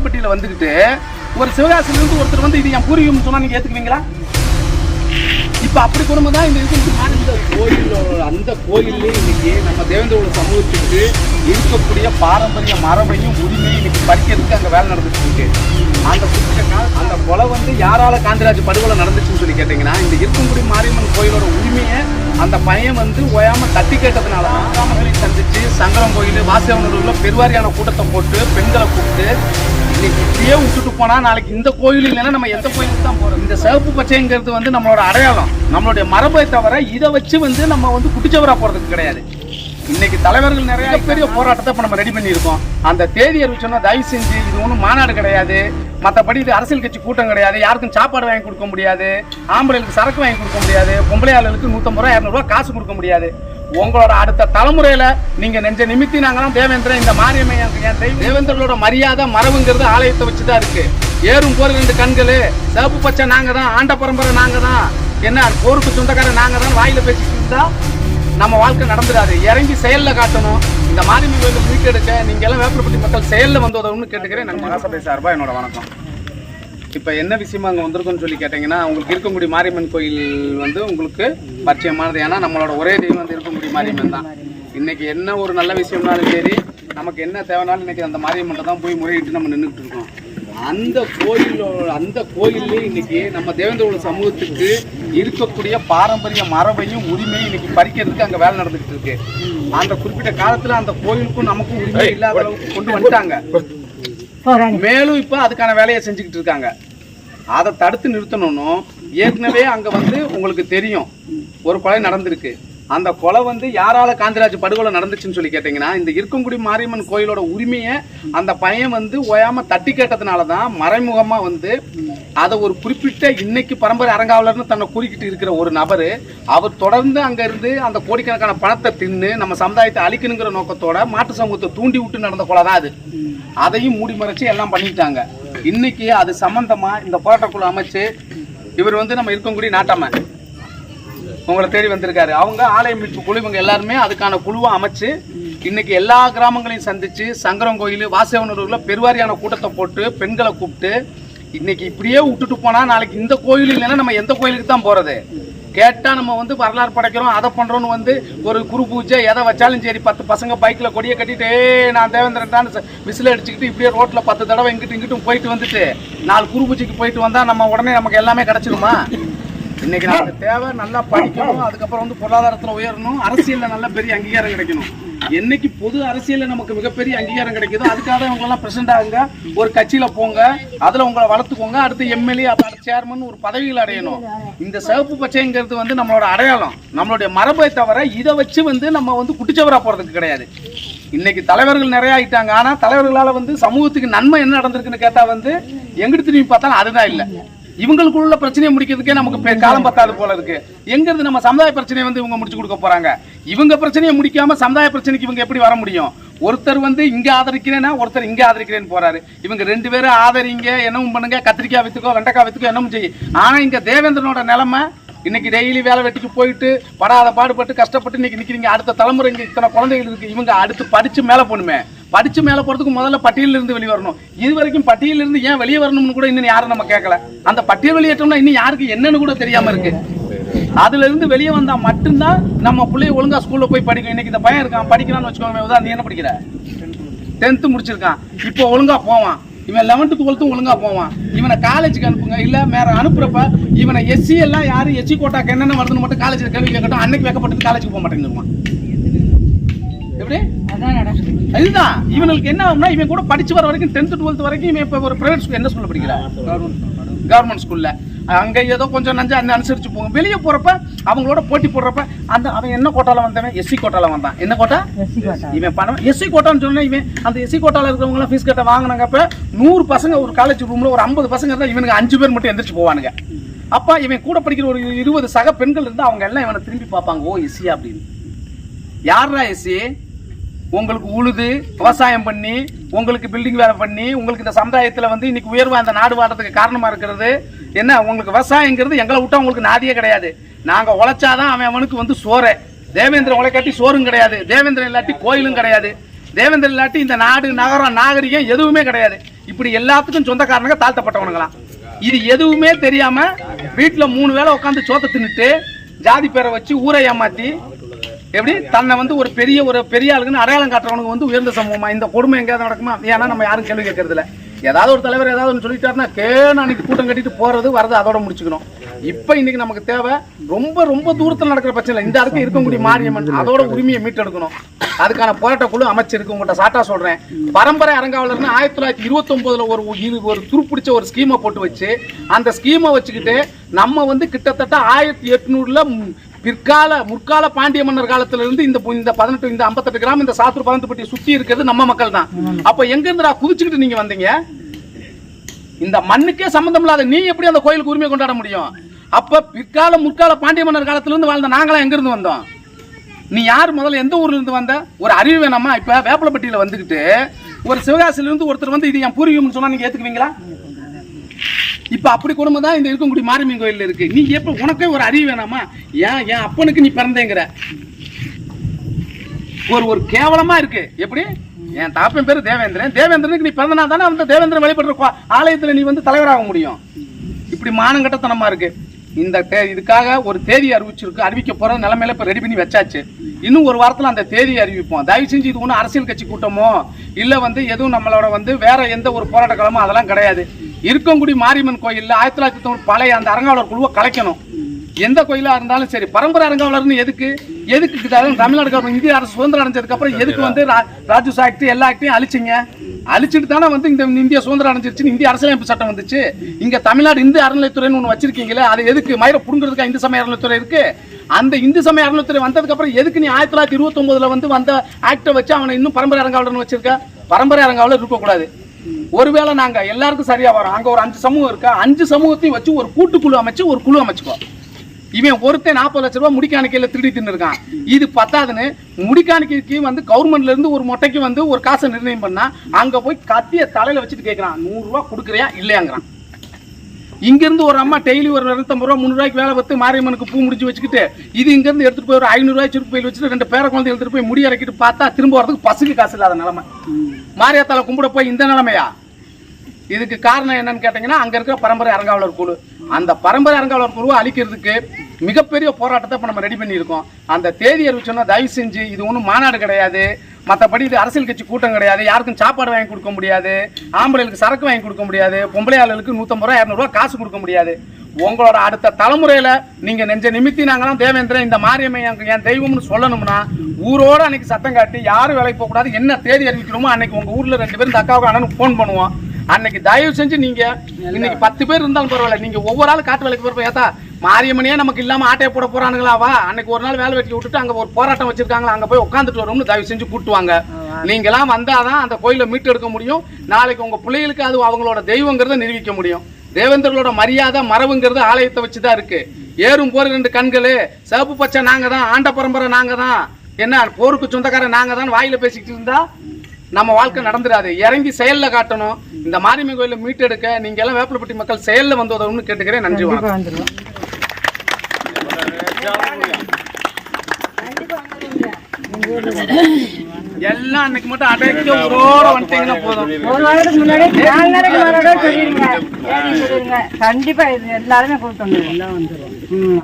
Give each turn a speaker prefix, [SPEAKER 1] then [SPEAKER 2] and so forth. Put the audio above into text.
[SPEAKER 1] மாப்பிளப்பட்டியில் வந்துக்கிட்டு ஒரு சிவகாசிலிருந்து ஒருத்தர் வந்து இது என் பூர்வீகம் சொன்னால் நீங்கள் ஏற்றுக்குவீங்களா இப்போ அப்படி குடும்பம் தான் இந்த இது அந்த கோயில் அந்த கோயிலில் இன்னைக்கு நம்ம தேவேந்திரோட சமூகத்துக்கு இருக்கக்கூடிய பாரம்பரிய மரபையும் உரிமையும் இன்னைக்கு பறிக்கிறதுக்கு அங்கே வேலை நடந்துட்டு இருக்கு. அந்த அந்த கொலை வந்து யாரால காந்திராஜ் படுகொலை நடந்துச்சுன்னு சொல்லி கேட்டிங்கன்னா இந்த இருக்கங்குடி மாரியம்மன் கோயிலோட உரிமையை அந்த பையன் வந்து ஓயாம தட்டி கேட்டதுனால தான் சந்திச்சு சங்கரம் கோயில் வாசவனூர்ல பெருவாரியான கூட்டத்தை போட்டு பெண்களை கூப்பிட்டு இன்னைக்கு இப்படியே விட்டுட்டு போனா நாளைக்கு இந்த கோயில் இல்லைன்னா நம்ம எந்த கோயிலுக்கு தான் போறோம்? இந்த சிவப்பு பச்சைங்கிறது வந்து நம்மளோட அடையாளம். நம்மளுடைய மரபை தவிர இதை வச்சு வந்து நம்ம வந்து குட்டிச்சவரா போறதுக்கு கிடையாது. இன்னைக்கு தலைவர்கள் நிறைய பெரிய போராட்டத்தை இப்போ நம்ம ரெடி பண்ணியிருக்கோம். அந்த தேதி அறிவிச்சோன்னா தயவு செஞ்சு இது ஒன்றும் மாநாடு கிடையாது. மற்றபடி இது அரசியல் கட்சி கூட்டம் கிடையாது. யாருக்கும் சாப்பாடு வாங்கி கொடுக்க முடியாது. ஆம்பளைகளுக்கு சரக்கு வாங்கி கொடுக்க முடியாது. பொம்பளை நூற்றம்பது ரூபா இரநூறுவா காசு கொடுக்க முடியாது. உங்களோட அடுத்த தலைமுறையில நீங்க நெஞ்ச நிமித்தி நாங்களாம் தேவேந்திரன் இந்த மாரியம்மை எனக்கு தேவேந்திரனோட மரியாதை மரபுங்கிறது ஆலயத்தை வச்சு தான் இருக்கு. ஏறும் போர் ரெண்டு கண்கள் சிவப்பு பச்சை நாங்க தான் ஆண்ட பரம்பரை நாங்க தான் என்ன போருக்கு சொந்தக்காரன் நாங்க தான் வாயில பேசிட்டு இருந்தா? நம்ம வாழ்க்கை நடந்துடாது. இறங்கி செயலில் காட்டணும். இந்த மாரியம்மன் கோயிலுக்கு மீட்டெடுக்க நீங்கள் எல்லாம் வேப்பரப்பட்டி மக்கள் செயலில் வந்து உதவுன்னு கேட்டுக்கிறேன். நான் மகாசபை சார்பா என்னோட வணக்கம். இப்போ என்ன விஷயமா அங்கே வந்திருக்குன்னு சொல்லி கேட்டிங்கன்னா உங்களுக்கு இருக்கக்கூடிய மாரியம்மன் கோயில் வந்து உங்களுக்கு பரிச்சயமானது. ஏன்னா நம்மளோட ஒரே தெய்வம் வந்து இருக்கக்கூடிய மாரியம்மன் தான். இன்றைக்கி என்ன ஒரு நல்ல விஷயம்னாலும் சரி நமக்கு என்ன தேவைனாலும் இன்னைக்கு அந்த மாரியம்மன் தான் போய் முறையிட்டு நம்ம நின்றுட்டு இருக்கோம். அந்த கோயிலோட அந்த கோயில்லே இன்னைக்கு நம்ம தேவேந்திரோட சமூகத்துக்கு இருக்கக்கூடிய பாரம்பரிய மரபையும் உரிமையும் இன்னைக்கு பறிக்கிறதுக்கு அங்கே வேலை நடந்துகிட்டு இருக்கு. அந்த குறிப்பிட்ட காலத்தில் அந்த கோயிலுக்கும் நமக்கும் உரிமை இல்லாத அளவுக்கு கொண்டு வந்துட்டாங்க. மேலும் இப்போ அதுக்கான வேலையை செஞ்சுக்கிட்டு இருக்காங்க. அதை தடுத்து நிறுத்தணும்னும் ஏற்கனவே அங்கே வந்து உங்களுக்கு தெரியும். ஒரு கொலை நடந்திருக்கு. அந்த கொலை வந்து யாரால காந்திராஜ் படுகொலை நடந்துச்சுன்னு சொல்லி கேட்டிங்கன்னா இந்த இருக்கங்குடி மாரியம்மன் கோயிலோட உரிமையை அந்த பையன் வந்து ஓயாம தட்டி கேட்டதுனால தான் மறைமுகமாக வந்து அதை ஒரு குறிப்பிட்ட இன்னைக்கு பரம்பரை அரங்காவலர்னு தன்னை குறிக்கிட்டு இருக்கிற ஒரு நபர் அவர் தொடர்ந்து அங்க இருந்து அந்த கோடிக்கணக்கான பணத்தை தின்னு நம்ம சமுதாயத்தை அழிக்கணுங்கிற நோக்கத்தோட மாட்டு சமூகத்தை தூண்டி விட்டு நடந்த கொலை தான் அது. அதையும் மூடி மறைச்சு எல்லாம் பண்ணிட்டாங்க. இன்னைக்கு அது சம்பந்தமா இந்த போராட்டக்குழு அமைச்சு இவர் வந்து நம்ம இருக்கங்குடி நாட்டாம உங்களை தேடி வந்திருக்காரு. அவங்க ஆலய மீட்பு குழு இவங்க எல்லாருமே அதுக்கான குழுவை அமைச்சு இன்னைக்கு எல்லா கிராமங்களையும் சந்திச்சு சங்கரம் கோயில் வாசவனூர்ல பெருவாரியான கூட்டத்தை போட்டு பெண்களை கூப்பிட்டு இன்னைக்கு இப்படியே விட்டுட்டு போனா நாளைக்கு இந்த கோயில் இல்லைன்னா நம்ம எந்த கோயிலுக்கு தான் போறது? கேட்டா நம்ம வந்து வரலாறு படைக்கிறோம். அதை பண்றோம்னு வந்து ஒரு குரு பூஜை எதை வச்சாலும் சரி பத்து பசங்க பைக்ல கொடியை கட்டிட்டு நான் தேவேந்திரன் தான் விசில் அடிச்சுக்கிட்டு இப்படியே ரோட்ல பத்து தடவை இங்கிட்டு இங்கிட்டும் போயிட்டு வந்துட்டு நாலு குரு பூஜைக்கு போயிட்டு வந்தா நம்ம உடனே நமக்கு எல்லாமே கிடைச்சிருமா? இன்னைக்கு நமக்கு தேவை நல்லா படிக்கணும் அதுக்கப்புறம் வந்து பொருளாதாரத்துல உயரணும் அரசியல்ல நல்ல பெரிய அங்கீகாரம் கிடைக்கணும். என்னைக்கு பொது அரசியல்ல நமக்கு மிகப்பெரிய அங்கீகாரம் கிடைக்குதோ அதுக்காக தான் இவங்களெல்லாம் பிரசண்ட் ஆகுங்க. ஒரு கட்சியில போங்க அதுல உங்களை வளர்த்துக்கோங்க அடுத்து எம்எல்ஏ அடுத்து சேர்மன் ஒரு பதவிகள் அடையணும். இந்த சிவப்பு பச்சைங்கிறது வந்து நம்மளோட அடையாளம். நம்மளுடைய மரபை தவிர இதை வச்சு வந்து நம்ம வந்து குட்டிச்சவரா போறதுக்கு கிடையாது. இன்னைக்கு தலைவர்கள் நிறைய ஆயிட்டாங்க. ஆனா தலைவர்களால வந்து சமூகத்துக்கு நன்மை என்ன நடந்திருக்குன்னு கேட்டா வந்து எங்கிட்டு திரும்பி பார்த்தாலும் அதுதான் இல்லை. இவங்களுக்குள்ள பிரச்சனையை முடிக்கிறதுக்கே நமக்கு காலம் பத்தாது போல இருக்கு. எங்க இருந்து நம்ம சமுதாய பிரச்சனையை வந்து இவங்க முடிச்சு கொடுக்க போறாங்க? இவங்க பிரச்சனையை முடிக்காம சமுதாய பிரச்சனைக்கு இவங்க எப்படி வர முடியும்? ஒருத்தர் வந்து இங்க ஆதரிக்கிறேன்னா ஒருத்தர் இங்க ஆதரிக்கிறேன்னு போறாரு. இவங்க ரெண்டு பேரும் ஆதரிங்க என்னவும் பண்ணுங்க கத்திரிக்காய் வித்துக்கோ வெண்டைக்காய் வித்துக்கோ என்னவும் செய்யும் ஆனா இங்க தேவேந்திரனோட நிலைமை இன்னைக்கு டெய்லி வேலை வெட்டிக்கு போயிட்டு படாத பாடுபட்டு கஷ்டப்பட்டு இன்னைக்கு நிக்கிறீங்க. அடுத்த தலைமுறை இங்க இத்தனை குழந்தைகள் இருக்கு. இவங்க அடுத்து படிச்சு மேல போகணுமே. படிச்சு மேல போறதுக்கு முதல்ல பட்டியலில் இருந்து வெளியே வரணும். இது வரைக்கும் பட்டியலில் இருந்து ஏன் வெளியே வரணும்னு கூட இன்னும் யாரும் நம்ம கேட்கல அந்த பட்டியல் வெளியேற்றம்னா இன்னும் யாருக்கு என்னன்னு கூட தெரியாம இருக்கு. அதுல இருந்து வெளியே வந்தா மட்டும்தான் நம்ம பிள்ளைய ஒழுங்கா ஸ்கூல்ல போய் படிக்கும் இன்னைக்கு இந்த பையன் இருக்கான் படிக்கிறான்னு வச்சுக்கோங்க உதாரணம் நீ என்ன படிக்கிற? டென்த்து முடிச்சிருக்கான். இப்போ ஒழுங்கா போவான். இவன் லெவன்த்து டுவெல்த்தும் ஒழுங்கா போவான். இவனை காலேஜுக்கு அனுப்புங்க. இல்ல வேற அனுப்புறப்ப இவனை எஸ்சி எல்லாம் யாரு? எஸ்சி கோட்டாக்கு என்னென்ன வருதுன்னு மட்டும் காலேஜில் கேள்வி கேட்கட்டும். அன்னைக்கு வைக்கப்பட்டு காலேஜுக்கு போக மாட்டேங்குவான் எப்படி? இதுதான். இவனுக்கு என்ன ஆகும்னா இவன் கூட படிச்சு வர வரைக்கும் டென்த் டுவெல்த் வரைக்கும் இவன் இப்போ ஒரு பிரைவேட் ஸ்கூல் என்ன ஸ்கூல்ல படிக்கிறான் கவர்மெண்ட் ஸ்கூல்ல அங்க ஏதோ கொஞ்சம் நஞ்சு அந்த அனுசரிச்சு போகும். வெளியே போறப்ப அவங்களோட போட்டி போடுறப்ப அந்த அவன் என்ன கோட்டால வந்தவன்? எஸ்சி கோட்டால வந்தான். என்ன கோட்டா? இவன் பணம். எஸ்சி கோட்டான்னு சொன்னா இவன். அந்த எஸ்சி கோட்டால இருக்கிறவங்க எல்லாம் ஃபீஸ் கட்ட வாங்கினாங்கப்ப நூறு பசங்க ஒரு காலேஜ் ரூம்ல ஒரு ஐம்பது பசங்க இருந்தா இவனுக்கு அஞ்சு பேர் மட்டும் எந்திரிச்சு போவானுங்க. அப்ப இவன் கூட படிக்கிற ஒரு இருபது சக பெண்கள் இருந்தா அவங்க எல்லாம் இவனை திரும்பி பார்ப்பாங்க. ஓ எஸ்சி அப்படின்னு. யாரா எஸ்சி உங்களுக்கு உழுது விவசாயம் பண்ணி உங்களுக்கு பில்டிங் வேலை பண்ணி உங்களுக்கு இந்த சமுதாயத்தில் வந்து இன்னைக்கு உயர்வு அந்த நாடு வாடுறதுக்கு காரணமாக இருக்கிறது. என்ன உங்களுக்கு விவசாயங்கிறது எங்களை விட்டா உங்களுக்கு நாதியே கிடையாது. நாங்கள் உழைச்சாதான் அவன் அவனுக்கு வந்து சோறு. தேவேந்திரன் உழைக்காட்டி சோறும் கிடையாது. தேவேந்திரன் இல்லாட்டி கோயிலும் கிடையாது. தேவேந்திரன் இல்லாட்டி இந்த நாடு நகரம் நாகரிகம் எதுவுமே கிடையாது. இப்படி எல்லாத்துக்கும் சொந்தக்காரனுங்க தாழ்த்தப்பட்டவனுங்களாம். இது எதுவுமே தெரியாமல் வீட்டில் மூணு வேளை உட்காந்து சோத்த தின்னுட்டு ஜாதி பேரை வச்சு ஊரை ஏமாற்றி எப்படி? தன்னை வந்து ஒரு பெரிய ஒரு பெரிய ஆளுக்குன்னு அடையாளம் காட்டுறவனுக்கு வந்து உயர்ந்த சமூகமா இந்த கொடுமை எங்கேயாவது நடக்குமா? ஏன்னா நம்ம யாரும் கேள்வி கேட்கறது ஏதாவது ஒரு தலைவர் ஏதாவது ஒன்று சொல்லிட்டாருன்னா கேன்னு அன்னைக்கு கூட்டம் கட்டிட்டு போறது வரது அதோட முடிச்சுக்கணும். இப்போ இன்னைக்கு நமக்கு தேவை ரொம்ப ரொம்ப தூரத்தில் நடக்கிற பிரச்சனை இல்லை. இந்த இடத்துல இருக்கக்கூடிய மாரியம்மன் அதோட உரிமையை மீட்டெடுக்கணும். அதுக்கான போராட்ட குழு அமைச்சிருக்கு உங்கள்கிட்ட சாட்டா சொல்றேன். பரம்பரை அரங்காவலர்னு ஆயிரத்தி தொள்ளாயிரத்தி இருபத்தொன்பதுல ஒரு ஒரு துருப்பிடிச்ச ஒரு ஸ்கீமை போட்டு வச்சு அந்த ஸ்கீமை வச்சுக்கிட்டு நம்ம வந்து கிட்டத்தட்ட ஆயிரத்தி எட்நூறுல பிற்கால முற்கால பாண்டிய மன்னர் காலத்துல இருந்து இந்த இந்த பதினெட்டு இந்த ஐம்பத்தெட்டு கிராம் இந்த சாத்தூர் பதினெட்டுப்பட்டி சுத்தி இருக்கிறது நம்ம மக்கள் தான் அப்ப எங்க இருந்துடா குதிச்சுக்கிட்டு நீங்க வந்தீங்க? இந்த மண்ணுக்கே சம்பந்தம் இல்லாத நீ எப்படி அந்த கோயிலுக்கு உரிமை கொண்டாட முடியும்? அப்ப பிற்கால முற்கால பாண்டிய மன்னர் காலத்துல இருந்து வாழ்ந்த நாங்களாம் எங்க இருந்து வந்தோம்? நீ யார் முதல்ல எந்த ஊர்ல இருந்து வந்த? ஒரு அறிவு வேணாமா? இப்ப வேப்பலப்பட்டியில வந்துகிட்டு ஒரு சிவகாசில இருந்து ஒருத்தர் வந்து இது என் பூர்வீகம்னு சொன்னா நீங்க ஏத்துக்குவீங்களா? இப்ப அப்படி குடும்பம் தான் இந்த இருக்கக்கூடிய மாரியம்மன் கோயில் இருக்கு. நீ எப்ப உனக்கே ஒரு அறிவு வேணாமா? ஏன் என் அப்பனுக்கு நீ பிறந்தேங்கிற? ஒரு ஒரு கேவலமா இருக்கு. எப்படி? என் தாப்பன் பேரு தேவேந்திரன். தேவேந்திரனுக்கு நீ பிறந்தனா தானே? அந்த தேவேந்திரன் வழிபடுற ஆலயத்துல நீ வந்து தலைவராக முடியும். இப்படி மானங்கட்டத்தனமா இருக்கு. இந்த தே- இதுக்காக ஒரு தேதி அறிவிச்சிருக்கு அறிவிக்க போற நிலைமையில இப்ப ரெடி பண்ணி வச்சாச்சு. இன்னும் ஒரு வாரத்தில் அந்த தேதி அறிவிப்போம். தயவு செஞ்சு இது ஒன்றும் அரசியல் கட்சி கூட்டமோ இல்லை வந்து எதுவும் நம்மளோட வந்து வேற எந்த ஒரு போராட்ட காலமோ அதெல்லாம் கிடையாது. இருக்கங்குடி மாரியம்மன் கோயிலில் ஆயிரத்தி தொள்ளாயிரத்தி தொண்ணூறு பழைய அந்த அரங்காவலர் குழுவை கலைக்கணும். எந்த கோயிலா இருந்தாலும் சரி பரம்பரை அரங்காவலர்னு எதுக்கு? எதுக்கு தமிழ்நாடு கவர்மெண்ட் இந்திய அரசு சுதந்திரம் அடைஞ்சதுக்கு அப்புறம் எதுக்கு வந்து ரா- சாக்டி எல்லா ஆக்டையும் அழிச்சிங்க? அழிச்சிட்டு தானே வந்து இந்த இந்திய சுதந்திரம் அடைஞ்சிருச்சு இந்திய அரசியலமைப்பு சட்டம் வந்துச்சு. இங்க தமிழ்நாடு இந்து அறநிலைத்துறைன்னு ஒன்று வச்சிருக்கீங்களே அது எதுக்கு மயிரை புடுங்கிறதுக்கா இந்து சமய அறநிலைத்துறை இருக்கு? அந்த இந்து சமய அறநிலைத்துறை வந்ததுக்கு அப்புறம் எதுக்கு நீ ஆயிரத்தி தொள்ளாயிரத்தி இருபத்தி வந்து வந்த ஆக்டை வச்சு அவனை இன்னும் பரம்பரை அரங்காவலன் வச்சிருக்க? பரம்பரை அரங்காவலர் இருக்கக்கூடாது. ஒருவேளை நாங்க எல்லாருக்கும் சரியா வரோம். அங்க ஒரு அஞ்சு சமூகம் இருக்கா? அஞ்சு சமூகத்தையும் வச்சு ஒரு கூட்டுக்குழு அமைச்சு ஒரு குழு அமைச்சுக்கோ. இவன் ஒருத்தன் நாற்பது லட்ச ரூபாய் முடிக்காணிக்கையில திருடி தின்னு இருக்கான் இது பத்தாதுன்னு முடிக்காணிக்கைக்கு வந்து கவர்மெண்ட்ல இருந்து ஒரு மொட்டைக்கு வந்து ஒரு காசை நிர்ணயம் பண்ணா அங்க போய் கத்திய தலையில வச்சுட்டு கேட்கறான் நூறு ரூபாய் கொடுக்குறியா இல்லையாங்கிறான். இங்க இருந்து ஒரு அம்மா டெய்லி ஒரு இரநூத்தம்பது ரூபா முந்நூறுவாய்க்கு வேலை பார்த்து மாரியம்மனுக்கு பூ முடிச்சு வச்சுக்கிட்டு இது இங்க இருந்து எடுத்துட்டு போய் ஒரு ஐநூறு ரூபாய் சுருக்கு போய் வச்சுட்டு ரெண்டு பேர குழந்தை எடுத்துட்டு போய் முடி இறக்கிட்டு பார்த்தா திரும்ப வரதுக்கு பசுக்கு காசு இல்லாத நிலைமை. மாரியாத்தால கும்பிட போய் இந்த நிலைமையா? இதுக்கு காரணம் என்னன்னு கேட்டீங்கன்னா அங்க இருக்கிற பரம்பரை அரங்காவலர் குழு. அந்த பரம்பரை அரங்காவலர் குழுவை அழிக்கிறதுக்கு மிகப்பெரிய போராட்டத்தை இப்ப நம்ம ரெடி பண்ணியிருக்கோம். அந்த தேதி அறிவிச்சோன்னா தயவு செஞ்சு இது ஒன்றும் மாநாடு கிடையாது. மற்றபடி இது அரசியல் கட்சி கூட்டம் கிடையாது. யாருக்கும் சாப்பாடு வாங்கி கொடுக்க முடியாது. ஆம்பளைகளுக்கு சரக்கு வாங்கி கொடுக்க முடியாது. பொம்பளை ஆளுகளுக்கு நூற்றம்பது ரூபா இரநூறுவா காசு கொடுக்க முடியாது. உங்களோட அடுத்த தலைமுறையில நீங்க நெஞ்ச நிமித்தி நாங்களாம் தேவேந்திரன் இந்த மாரியம்மை எனக்கு என் தெய்வம்னு சொல்லணும்னா ஊரோட அன்னைக்கு சத்தம் காட்டி யாரும் வேலைக்கு போகக்கூடாது. என்ன தேதி அறிவிக்கணுமோ அன்னைக்கு உங்க ஊர்ல ரெண்டு பேரும் இந்த அக்காவுக்கு அண்ணனுக்கு ஃபோன் பண்ணுவோம். அன்னைக்கு தயவு செஞ்சு நீங்க இன்னைக்கு பத்து பேர் இருந்தாலும் பரவாயில்ல. நீங்க ஒவ்வொரு ஆள் காட்டு வேலைக்கு போறப்ப ஏத்தா மாரியம்மனே நமக்கு இல்லாம ஆட்டையை போட போறானுங்களா? வா அன்னைக்கு ஒரு நாள் வேலை வெட்டி விட்டுட்டு அங்க ஒரு போராட்டம் வச்சிருக்காங்களா? அங்க போய் உட்காந்துட்டு வரும்னு தயவு செஞ்சு கூட்டுவாங்க நீங்க எல்லாம் வந்தாதான் அந்த கோயிலை மீட்டு எடுக்க முடியும். நாளைக்கு உங்க பிள்ளைகளுக்கு அது அவங்களோட தெய்வங்கிறத நிரூபிக்க முடியும். தேவேந்திரர்களோட மரியாதை மரபுங்கிறது ஆலயத்தை வச்சுதான் இருக்கு. ஏறும் போற ரெண்டு கண்களு சிவப்பு பச்சை நாங்க தான் ஆண்ட பரம்பரை நாங்க தான் என்ன போருக்கு சொந்தக்காரன் நாங்க தான் வாயில பேசிக்கிட்டு இருந்தா? நம்ம வாழ்க்கை நடந்துடாது இறங்கி செயல்ல காட்டணும். இந்த மாரியம்மன் கோயிலில் மீட்டெடுக்க நீங்க எல்லாம் வேப்பலப்பட்டி மக்கள் செயலில் வந்து உதவும்னு கேட்டுக்கிறேன். நன்றி வணக்கம். எல்லாம் அன்னைக்கு மட்டும் அடைக்க ஊரோட வந்துட்டீங்கன்னா போதும்.
[SPEAKER 2] ஒரு வாரத்துக்கு முன்னாடி நாலு நாளைக்கு முன்னாடி சொல்லிடுங்க கண்டிப்பா இது எல்லாருமே கூப்பிட்டு வந்துருவோம் ம்.